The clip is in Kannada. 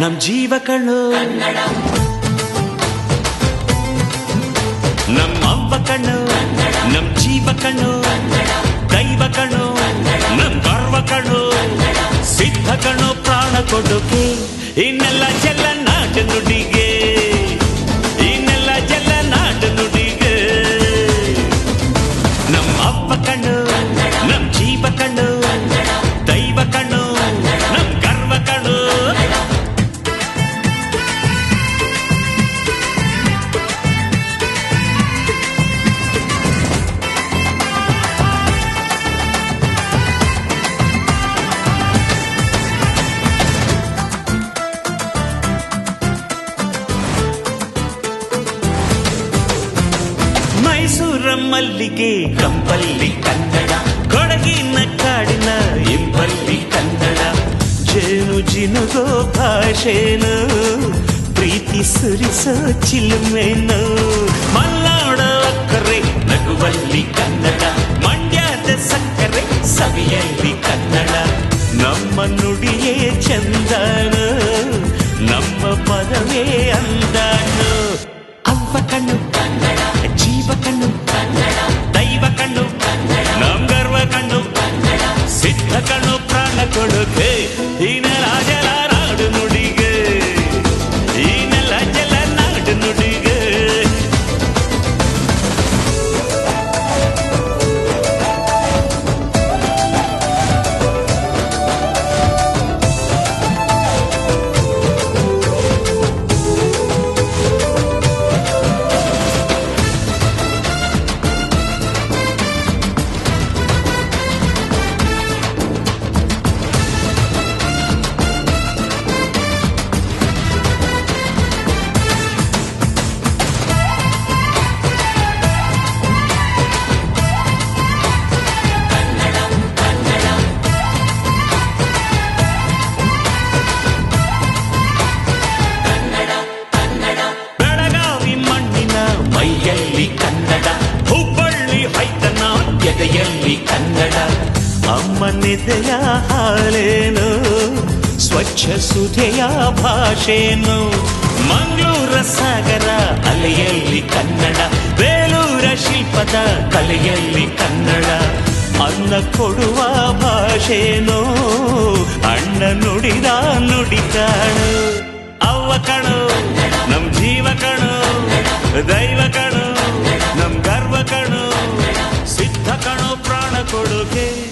ನಮ್ ನಮ್ಮ ಅವ್ವ ಕಣ್ಣು. ನಮ್ ಜೀವ ಕಣ್ಣು. ದೈವ ಕಣ್ಣು. ನಮ್ ಗರ್ವ ಕಣ್ಣು. ಸಿದ್ಧ ಕಣ್ಣು, ಪ್ರಾಣ ಕೊಡುಗೆ. ಇನ್ನೆಲ್ಲ ಜಲ್ಲ ನಾಟ ನುಡಿಗೆ. ಇನ್ನೆಲ್ಲ ಜಲ್ಲ ನಾಟ ನುಡಿಗೆ. ನಮ್ಮ ಅವ್ವ ಕಣ್ಣು. ನಮ್ ಜೀವ ಕಣ್ಣು. ಮೈಸೂರ ಮಲ್ಲಿಗೆ ಕಂಪಲ್ಲಿ ಕನ್ನಡ ಕೊಡಗಿನ ಕಾಡಿನ ಇಂಪಲ್ಲಿ ಕನ್ನಡ ಜೇನು ಜಿನುಗೋ ಭಾಷೆನು ಪ್ರೀತಿ ಸುರಿಸೋ ಚಿಲುಮೆನು ಮಲ್ನಾಡ ಅಕ್ಕರೆ ನಗುವಲ್ಲಿ ಕನ್ನಡ ಮಂಡ್ಯದ ಸಕ್ಕರೆ ಸವಿಯಲ್ಲಿ ಕನ್ನಡ ನಮ್ಮ ನುಡಿಯೇ ಎದೆಯಲ್ಲಿ ಕನ್ನಡ. ಅಮ್ಮನಿದೆಯ ಹಾಲೇನು, ಸ್ವಚ್ಛ ಸುಧೆಯ ಭಾಷೇನೋ ಮಂಗಳೂರ ಸಾಗರ ಅಲೆಯಲ್ಲಿ ಕನ್ನಡ, ಬೇಲೂರ ಶಿಲ್ಪದ ಕಲೆಯಲ್ಲಿ ಕನ್ನಡ. ಅನ್ನ ಕೊಡುವ ಭಾಷೆನೋ ಅಣ್ಣ ನುಡಿದ ನುಡಿ ಕಾಣು ಅವ್ವ ಕಣು ನಮ್ ಜೀವ ಕಣು ದೈವ ಕಣು ಕೊಡುಗೆ